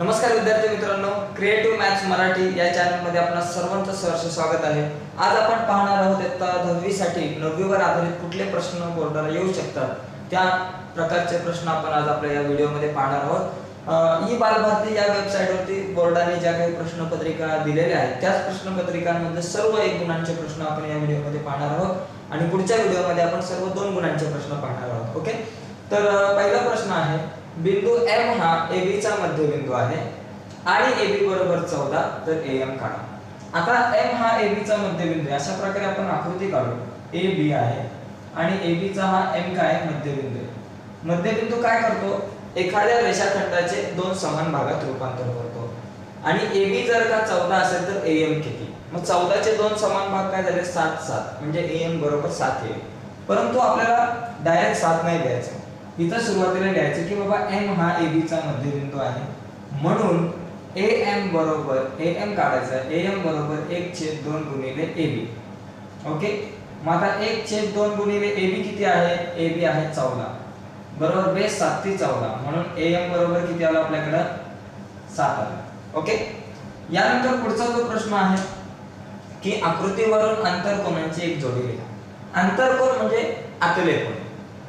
नमस्कार विद्यार्थी मित्रांनो क्रिएटिव्ह मॅथ्स मराठी या चॅनलमध्ये आपणा सर्वांचं सहर्ष स्वागत आहे. आज आपण पाहणार आहोत इयत्ता दहावीसाठी नववीवर आधारित कुठले प्रश्न बोर्डाला येऊ शकतात? त्या प्रकारचे प्रश्न आपण आज आपल्या या व्हिडिओमध्ये पाहणार आहोत. ई बालभारती या वेबसाईटवरती बोर्डाने ज्या काही प्रश्नपत्रिका दिलेल्या आहेत त्याच प्रश्नपत्रिकांमध्ये सर्व एक गुणांचे प्रश्न आपण या व्हिडिओमध्ये पाहणार आहोत. आणि पुढच्या व्हिडिओमध्ये आपण सर्व दोन गुणांचे प्रश्न पाहणार आहोत ओके? तर पहिला प्रश्न आहे बिंदू एम हा ए चा मध्यबिंदू आहे. आणि ए बी बरोबर चौदा तर ए एम काढा. आता एम हा ए बी चा मध्यबिंदू आहे. अशा प्रकारे आपण आकृती काढू. ए बी आहे आणि ए चा हा एम काय? आहे? मध्यबिंदू आहे. मध्यबिंदू काय करतो? एखाद्या रेषाखंडाचे दोन समान भागात रूपांतर करतो. आणि ए बी जर का चौदा असेल तर ए एम किती? मग चौदाचे दोन समान भाग काय झाले? सात सात. म्हणजे ए एम बरोबर सात येईल. परंतु आपल्याला डायरेक्ट सात नाही द्यायचं. इथं सुरुवातीला लिहायचं की बाबा एम हा ए बीचा मध्यबिंदू आहे. म्हणून ए एम बरोबर ए एम काढायचं. ए एम बरोबर एक छेद दोन गुणिले ए बी ओके? मग आता एक छेद दोन गुणिले ए बी किती आहे? ए बी आहे चौदा. बरोबर बेस सात ती चौदा. म्हणून ए एम बरोबर किती आलं आपल्याकडं? सात आलं. ओके? यानंतर पुढचा जो प्रश्न आहे की आकृतीवरून आंतरकोनांची एक जोडी लिहा. आंतरकोन म्हणजे आतले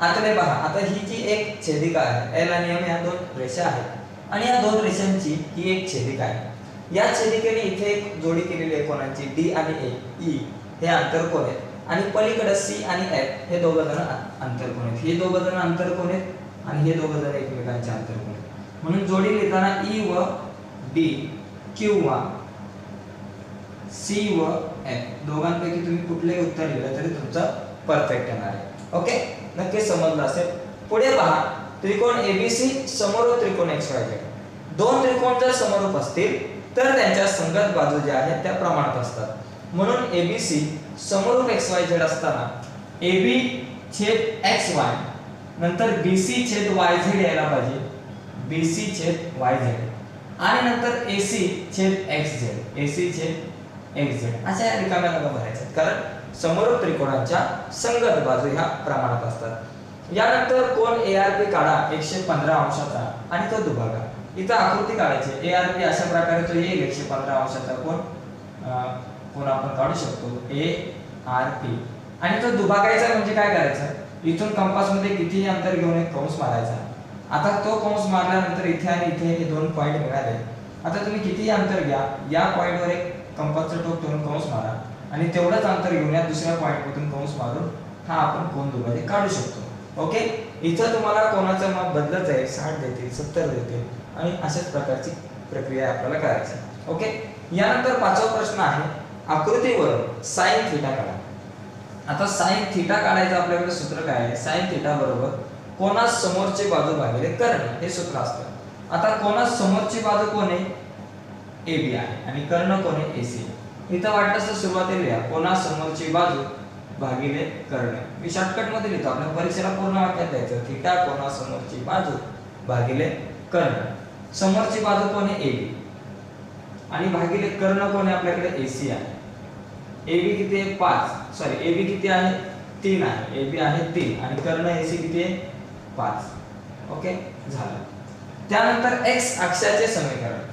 आता आतले पहा आता ही जी एक छेदिका आहे एल आणि एम या दोन रेषा आहेत. आणि या दोन रेषांची ही एक छेदिका आहे. या छेदिकेने इथे एक जोडी केलेली आहे कोणाची? डी आणि ए ई e, हे आंतरकोन आहेत. आणि पलीकडे सी आणि एफ हे दोघं जण आंतरकोन आहेत. हे दोघं जण आंतरकोन आहेत आणि हे दोघं जण एकमेकांचे आंतरकोन आहेत. म्हणून जोडी लिहिताना ई व डी किंवा सी व एफ दोघांपैकी तुम्ही कुठलेही उत्तर लिहिलं तरी तुमचं परफेक्ट येणार आहे. ओके नक्कीच समजलं असेल. पुढे पहा त्रिकोण एबीसी समोर त्रिकोण एक्स वाय झेड दोन त्रिकोण जर समोरूप असतील तर त्यांच्या संगत बाजू ज्या आहेत त्या प्रमाणात असतात. म्हणून एबीसी समोरूप एक्स वाय झेड असताना एबी छेद एक्स वाय नंतर बीसी छेद वाय झेड यायला पाहिजे. बीसी छेद वाय झेड आणि नंतर एसी छेद एक्स झेड एसी छेद एक्स झेड अशा या रिकाम्या जागा भरायच्या आहेत. कारण समोर त्रिकोणाच्या संगत बाजू ह्या प्रमाणात असतात. यानंतर कोण ए आर पी काढा एकशे पंधरा अंशाचा आणि तो दुभागा. इथं आकृती काढायची ए आर पी अशा प्रकारे तो येईल एकशे पंधरा अंशाचा कोण कोण आपण काढू शकतो. ए आर पी आणि तो दुभागायचा म्हणजे काय करायचं? इथून कंपासमध्ये कितीही अंतर घेऊन एक कंस मारायचा. आता तो कंस मारल्यानंतर इथे आणि इथे हे दोन पॉईंट मिळाले. आता तुम्ही कितीही अंतर घ्या या पॉईंटवर वर एक कंपासचं टोक ठेवून कंस मारा. आणि तेवढंच अंतर घेऊन या दुसऱ्या पॉईंटमधून कंस मारून हा आपण कोण दुभाजक काढू शकतो. ओके इथं तुम्हाला कोणाचं माप बदलत आहे साठ देतील सत्तर देतील आणि अशाच प्रकारची प्रक्रिया आपल्याला करायची. ओके यानंतर पाचवा प्रश्न आहे आकृतीवरून साइन थिटा काढा. आता साइन थिटा काढायचं आपल्याकडे सूत्र काय आहे? साईन थिटा बरोबर कोणास समोरची बाजू भागिले कर्ण हे सूत्र असतं. आता कोणास समोरची बाजू कोण आहे? ए बी आहे. आणि कर्ण कोण आहे? ए सी इथं वाटलं तर सुरुवातीला लिहा कोणास समोरची बाजू भागिले कर्ण. मी शॉर्टकटमध्ये लिहितो आपल्या परीक्षेला पूर्ण वाक्यात द्यायचं. थिटा कोणा समोरची बाजू भागिले कर्ण. समोरची बाजू कोण आहे? ए बी आणि भागिले कर्ण कोण आहे? आपल्याकडे ए सी आहे. ए बी किती आहे? पाच. सॉरी ए बी किती आहे? तीन आहे. ए बी आहे तीन. आणि कर्ण ए सी किती आहे? पाच. ओके झालं. त्यानंतर एक्स अक्षाचे समीकरण.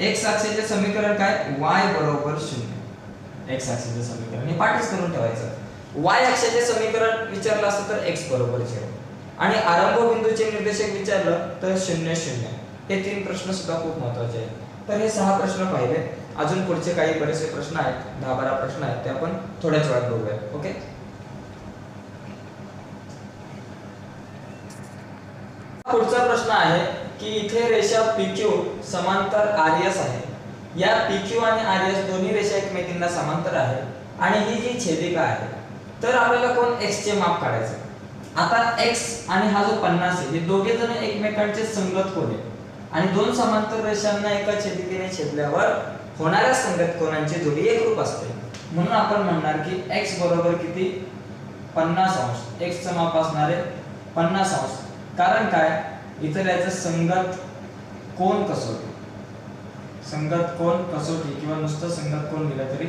एक्स अक्षाचे समीकरण काय? Y बरोबर शून्य. एक्स अक्षाचे समीकरण. हे पाठच करून ठेवायचं. Y अक्षाचे समीकरण विचारलं असतं तर x बरोबर झिरो आणि आरंभ बिंदूचे निर्देशक विचारलं तर शून्य शून्य. हे तीन प्रश्न सुद्धा खूप महत्त्वाचे आहेत. तर हे सहा प्रश्न पाहिले. अजून पुढचे काही बरेचसे प्रश्न आहेत. दहा बारा प्रश्न आहेत. ते आपण थोड्याच वेळात बघूया. ओके? पुढचा प्रश्न आहे. की इथे रेषा PQ समांतर RS आहे. या PQ आणि RS दोन्ही रेषा एकमेकींना समांतर आहे आणि ही जी छेदिका आहे तर आपल्याला कोण x चे माप काढायचं? आता x आणि हा जो 50 आहे हे दोघे जण एकमेकांचे संगत कोण आहे? आणि दोन समांतर रेषांना एका छेदिकेने छेदल्यावर होणाऱ्या संगत कोणांची जोडी एकरूप असते. म्हणून आपण म्हणणार की x बरोबर किती? 50 अंश. X चं माप असणार आहे 50 अंश. कारण काय? इथं याचं संगत कोण कसोटी? संगत कोण कसोटी किंवा नुसतं संगत कोण दिलं तरी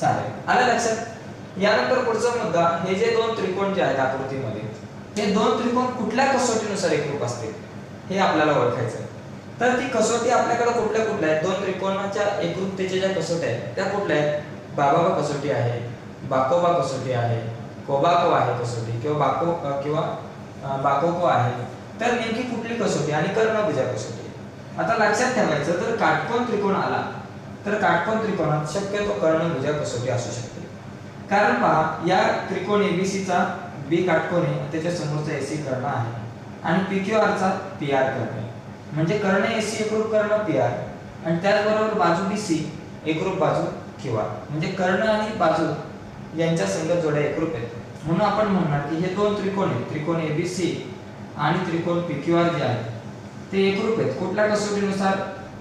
चालेल. आलं लक्षात? यानंतर पुढचा मुद्दा हे जे दोन त्रिकोण जे आहेत आकृतीमध्ये हे दोन त्रिकोण कुठल्या कसोटीनुसार एकरूप असते हे आपल्याला ओळखायचं तर ती कसोटी आपल्याकडे कुठल्या कुठल्या आहेत? दोन त्रिकोणाच्या एकरूपतेच्या ज्या कसोट्या आहेत त्या कुठल्या आहेत? बाबाबा कसोटी आहे बाकोबा कसोटी आहे कोबाको आहे कसोटी किंवा बाको किंवा बाकोको आहे. तर नेमकी कुठली कसोटी आणि कर्णभुजा कसोटी? आता लक्षात ठेवायचं तर काटकोन त्रिकोण आला तर काटकोन त्रिकोणात शक्यतो कर्णभुजा कसोटी असू शकते. कारण पहा या त्रिकोण एबीसीचा बी काटकोन आहे त्याच्या समोरचा एसी कर्ण आहे. आणि पी क्यू आरचा पी आर कर्ण म्हणजे कर्ण एसी एकरूप कर्ण पी आर आणि त्याचबरोबर बाजू बी सी एकरूप बाजू क्यू आर म्हणजे कर्ण आणि बाजू यांच्या संगत जोड्या एकरूप आहेत. म्हणून आपण म्हणणार की हे दोन त्रिकोण आहेत. त्रिकोण एबीसी आणि त्रिकोण पी जे आहेत ते एकरूप आहेत. कुठल्या कसोटीनुसार?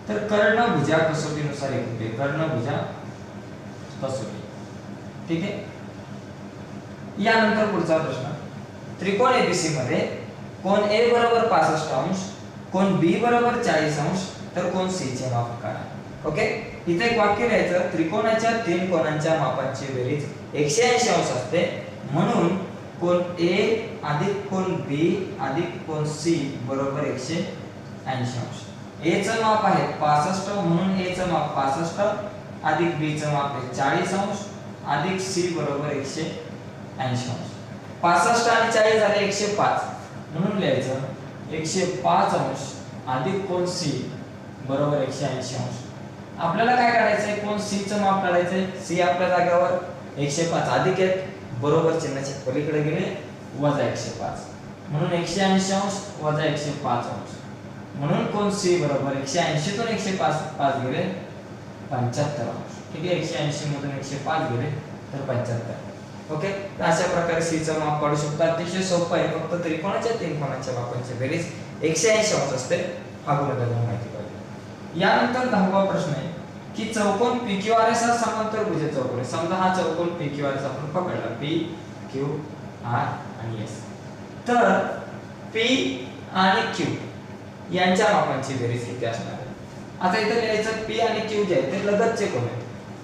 तर कर्णभुजा कसोटीनुसार एकरूप आहे. कर्णभुजा कसोटी. ठीक आहे? यानंतर पुढचा प्रश्न. त्रिकोण एबीसी मध्ये कोण ए बरोबर पासष्ट अंश कोण बी बरोबर चाळीस अंश तर कोण सी चे माप काढा ओके? इथे एक वाक्य लिहायचं. त्रिकोणाच्या तीन कोणांच्या मापांची बेरीज एकशे ऐंशी अंश असते. म्हणून कोण ए अधिक कोण बी अधिक कोण सी बरोबर एकशे ऐंशी अंश. ए च माप आहे पासष्ट म्हणून ए च माप पासष्ट अधिक बीचं माप आहे चाळीस अंश अधिक सी बरोबर एकशे ऐंशी अंश. पासष्ट आणि चाळीस झाले एकशे पाच. म्हणून लिहायचं एकशे पाच अंश अधिक कोण सी बरोबर एकशे ऐंशी अंश. आपल्याला काय काढायचंय? कोण सी चं माप काढायचंय? सी आपल्या जागेवर एकशे पाच. अधिक आहेत बरोबर चिन्हाच्या पलीकडे गेले वजा एकशे पाच. म्हणून एकशे ऐंशी अंश वजा एकशे पाच अंश. म्हणून कोण सी बरोबर? एकशे ऐंशीतून एकशे पाच पाच गेले पंच्याहत्तर अंश. ठीक आहे एकशे ऐंशी मधून एकशे पाच गेले तर पंच्याहत्तर. ओके? तर अशा प्रकारे सी माप काढू शकतो. अतिशय सोपं आहे फक्त त्रिकोणाच्या तीन कोणाच्या मापांची बेरीज एकशे ऐंशी अंश असते हा गुणधर्म माहिती पाहिजे. यानंतर दहावा प्रश्न आहे. की चौकोन पी क्यू आर एस हा समांतर भुज चौकोन आहे. समजा हा चौकोन पी क्यू आर एस आपण पकडला पी क्यू आर आणि एस. तर पी आणि क्यू यांच्या मापांची बेरीज किती असणार आहे. आता इथं लिहायचं पी आणि क्यू जे आहे ते लगतचे कोण आहेत.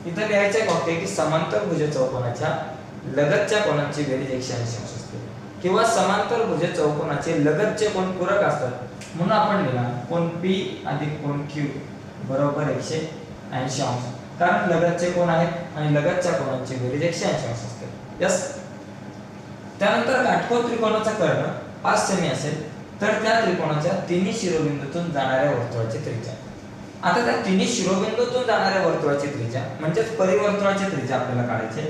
इथं लिहायचं एक आहे की समांतर भुज चौकोनाच्या लगतच्या कोणाची बेरीज एकशे ऐंशी अंश असते. किंवा समांतर भुज चौकोनाचे लगतचे कोण पूरक असतात. म्हणून आपण लिहिला कोण पी अधिक कोण क्यू. बरोबर एकशे ऐंशी अंश. कारण लगतचे कोण आहेत आणि लगतच्या कोणांची बेरीज एकशे ऐंशी अंश असते. यस. त्यानंतर काटकोन त्रिकोणाचा कर्ण पाच सेमी असेल तर त्या त्रिकोणाच्या तिन्ही शिरोबिंदूतून जाणाऱ्या वर्तुळाची त्रिज्या. आता त्या तिन्ही शिरोबिंदूतून जाणाऱ्या वर्तुळाची त्रिज्या म्हणजेच परिवर्तुळाची त्रिज्या आपल्याला काढायची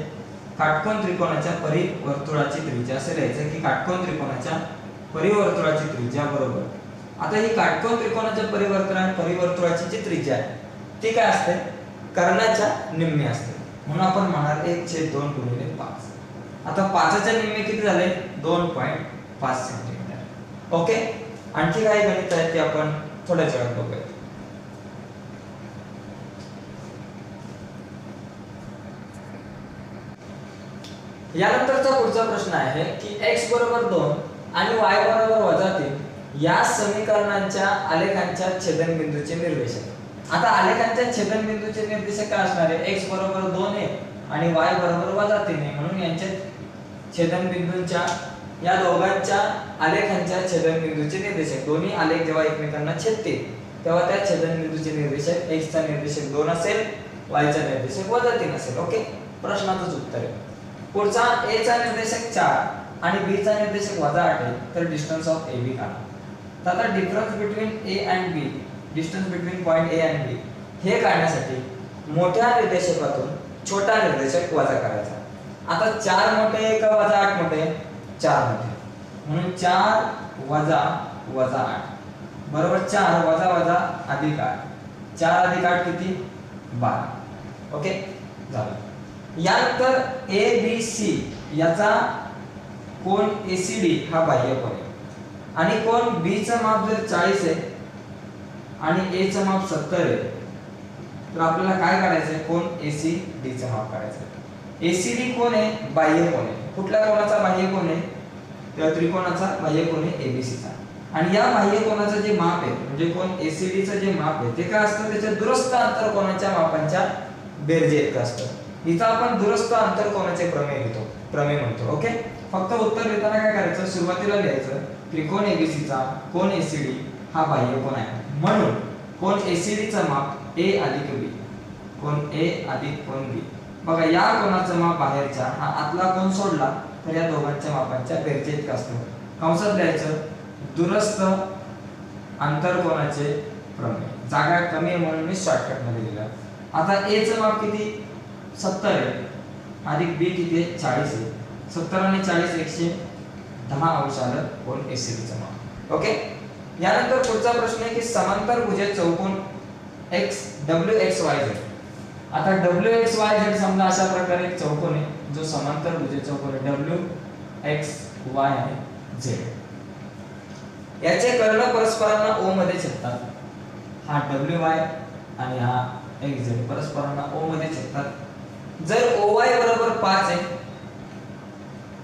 काटकोन त्रिकोणाच्या परिवर्तुळाची त्रिज्या असे लिहायचं की काटकोन त्रिकोणाच्या परिवर्तुळाची त्रिज्या बरोबर. आता ही काटकोन त्रिकोणाच्या परिवर्तन परिवर्तुळाची जी त्रिज्या आहे ती काय असते. कर्णाच्या निम्मे असते. म्हणून आपण म्हणणार एक छेद दोन गुणिले पाच. आता पाचच्या निम्मे किती झाले? दोन पॉईंट पाच सेंटीमीटर ओके? आणखी काही गणित आहेत ते आपण थोड्याच वेळात बघूया. यानंतरचा पुढचा प्रश्न आहे की एक्स बरोबर दोन आणि वाय बरोबर वजा तीन या समीकरणांच्या आलेखांच्या छेदनबिंदूचे निर्देशक आता आलेखांच्या छेदनबिंदूचे निर्देशक काय असणार आहे? एक्स बरोबर दोन आहे आणि वाय बरोबर वजा तीन आहे. म्हणून यांच्या छेदनबिंदूंच्या या दोघांच्या आलेखांच्या छेदनबिंदूचे निर्देशक. दोन्ही आलेख जेव्हा एकमेकांना छेदतील तेव्हा त्या छेदनबिंदूचे निर्देशक एक्सचा निर्देशक दोन असेल वायचा निर्देशक वजा तीन असेल. ओके? प्रश्नाचंच उत्तर आहे. पुढचा ए चा निर्देशक चार आणि बी चा निर्देशक वजा आठ आहे. तर डिस्टन्स ऑफ ab काढा. तर आता difference between A and B distance between point A and B हे काढण्यासाठी मोठ्या निर्देशकातून छोटा निर्देशक वजा करायचा. आता चार मोठे का वजा आठ मोठे? चार मोठे. म्हणून चार वजा वजा आठ. बरोबर चार वजा वजा अधिक 8 4 अधिक आठ किती? 12 ओके? झालं. यानंतर ए बी सी याचा कोण एसीडी हा बाह्य कोण आहे आणि कोण बीचं माप जर 40 आहे आणि ए चं माप 70 आहे. तर आपल्याला काय करायचं आहे कोण एसीडी चं माप काढायचं सी एसीडी कोण आहे? बाह्य कोण आहे. कुठल्या कोणाचा बाह्य कोण आहे? त्या त्रिकोणाचा बाह्य कोण आहे? एबीसी चा. आणि या बाह्य कोणाचं जे माप आहे म्हणजे कोण? एसीडी चं जे माप आहे ते काय असतं? त्याच्या दुरस्त अंतर कोणाच्या मापांच्या बेरजे इतकं असतं. इथं आपण दुरस्त अंतर कोणाचे प्रमेय घेतो? प्रमेय म्हणतो ओके? फक्त उत्तर देताना काय करायचं? सुरुवातीला लिहायचं. त्रिकोण एबीसीचा कोण एसीडी हा बाह्य कोण आहे? म्हणून कोण एसीडीचं माप ए अधिक बी कोण ए अधिक कोण बी बघा या कोणाचा माप बाहेरचा हा आतला कोण सोडला तर या दोघांच्या मापांच्या बेरचे असतो असतं कंसात लिहायचं दुरस्थ आंतरकोनाचे प्रमेय. जागा कमी आहे म्हणून मी शॉर्टकटमध्ये दिलं लिहिलं. आता ए चं माप किती? सत्तर आहे. अधिक बी किती आहे? चाळीस आहे. सत्तर आणि चाळीस एकशे दहा अंश आलं कोण एसीबीचं माप. ओके? यानंतर पुढचा प्रश्न आहे की समांतर भुजे चौकोन X W X Y Z आता डब्ल्यू एक्स वाय झेड समजा अशा प्रकारे एक चौकोन आहे जो समांतर भुजे चौकोन आहे डब्ल्यू एक्स वाय आणि झेड याचे कर्ण परस्परांना ओ मध्ये छेदतात. हा डब्ल्यू वाय आणि हा एक्स झेड परस्परांना ओ मध्ये छेदतात. जर ओ वाय बरोबर पाच आहे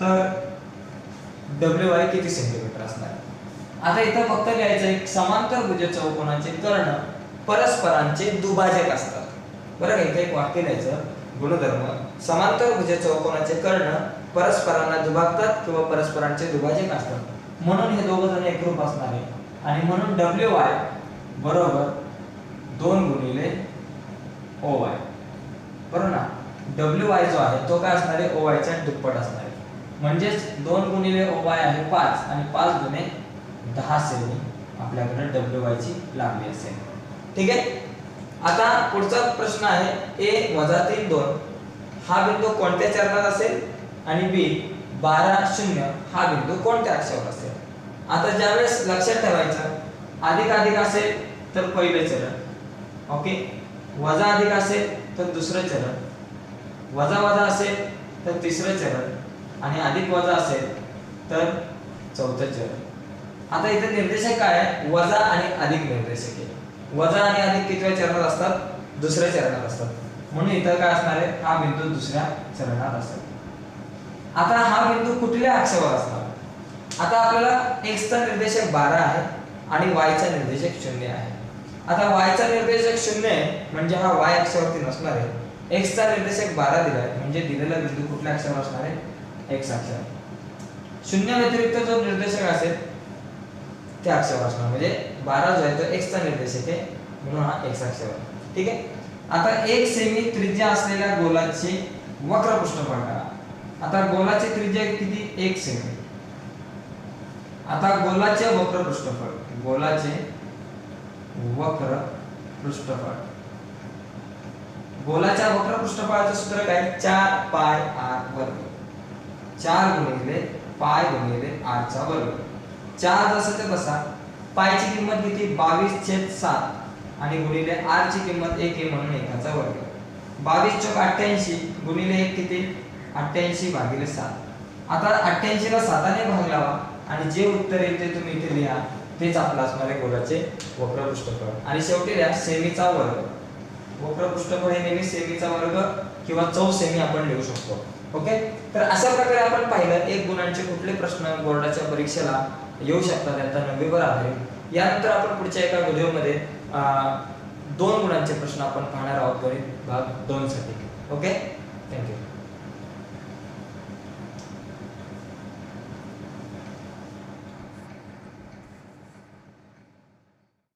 तर डब्ल्यू वाय किती सेंटीमीटर असणार? आता इथं फक्त लिहायचं एक समांतर भुज चौकोनाचे कर्ण परस्परांचे दुभाजक असतात. बरं का? इथं एक वाक्य लिहायचं. गुणधर्म समांतर भुज चौकोनाचे कर्ण परस्परांना दुभागतात किंवा परस्परांचे दुभाजक असतात. म्हणून हे दोघं जण एकरूप असणार आहे आणि म्हणून डब्ल्यू वाय बरोबर दोन गुणिले ओ वाय. बरोबर ना? डब्ल्यू वाय जो आहे तो काय असणार आहे? ओ वायच्या दुप्पट असणार आहे. म्हणजेच दोन गुणिले ओ वाय आहे पाच आणि पाच गुणे दहा सेमी आपल्याकडे डब्ल्यू वायची लांबी असेल. ठीक आहे? आता पुढचा प्रश्न आहे ए वजा तीन दोन हा बिंदू कोणत्या चरणात असेल? आणि बी बारा शून्य हा बिंदू कोणत्या अक्षावर असेल? आता ज्यावेळेस लक्षात ठेवायचं अधिक अधिक असेल तर पहिले चरण. ओके? वजा अधिक असेल तर दुसरं चरण. वजा वजा असेल तर तिसरं चरण. आणि अधिक वजा असेल तर चौथं चरण. आता इथे निर्देशक काय आहे? वजा आणि अधिक निर्देशक आहे. वजा आणि अधिक कितव्या चरणात असतात? दुसऱ्या चरणात असतात. म्हणून इथं काय असणार आहे? हा बिंदू दुसऱ्या चरणात असतात आता हा बिंदू कुठल्या अक्षावर असणार? आता आपल्याला एक्सचा चा निर्देशक 12 आहे आणि वायचा निर्देशक शून्य आहे. आता वायचा निर्देशक शून्य आहे म्हणजे हा वाय अक्षावरती नसणार आहे. एक्सचा निर्देशक 12 दिलाय म्हणजे दिलेला बिंदू कुठल्या अक्षावर असणार आहे? एक्स अक्षावर शून्य व्यतिरिक्त जो निर्देशक असेल त्या अक्षावर असणार म्हणजे 12 जो आहे तो एक्सचा निर्देशक आहे म्हणून हा एक्स अक्षावर ठीक आहे? आता एक सेमी त्रिज्या असलेल्या गोलाचे वक्र पृष्ठफळ करा आता गोलाची त्रिज्या किती? एक सेमी आता गोलाचे वक्र पृष्ठफळ गोलाचे वक्र पृष्ठफळ गोलाच्या वक्र पृष्ठफळाचं सूत्र काय? चार पाय आर वर्ग. चार गुणिले पाय गुणिले आरचा वर्ग. चार जसाच्या बसा. पायची किंमत किती? बावीस छेद सात. आणि गुणिले आर ची किंमत एक आहे म्हणून एकाचा वर्ग. बावीस चौक अठ्ठ्याऐंशी गुणिले एक किती? अठ्ठ्याऐंशी भागिले सात. आता अठ्ठ्याऐंशीला साताने भाग लावा. आणि जे उत्तर येईल ते तुम्ही इथे लिहा. तेच आपलं असणार आहे गोलाचे वक्र पृष्ठफळ आणि शेवटी लिहा सेमीचा वर्ग. वक्र पृष्ठफळ हे नेहमी सेमीचा वर्ग किंवा चौ सेमी आपण लिहू शकतो. ओके? तर अशा प्रकारे आपण पाहिलं एक गुणांचे कुठले प्रश्न बोर्डाच्या परीक्षेला. येऊ शकतात आता नववीवर आधारित. यानंतर आपण पुढच्या एका व्हिडिओमध्ये दोन गुणांचे प्रश्न आपण पाहणार आहोत. गणित भाग दोनसाठी. ओके? थँक्यू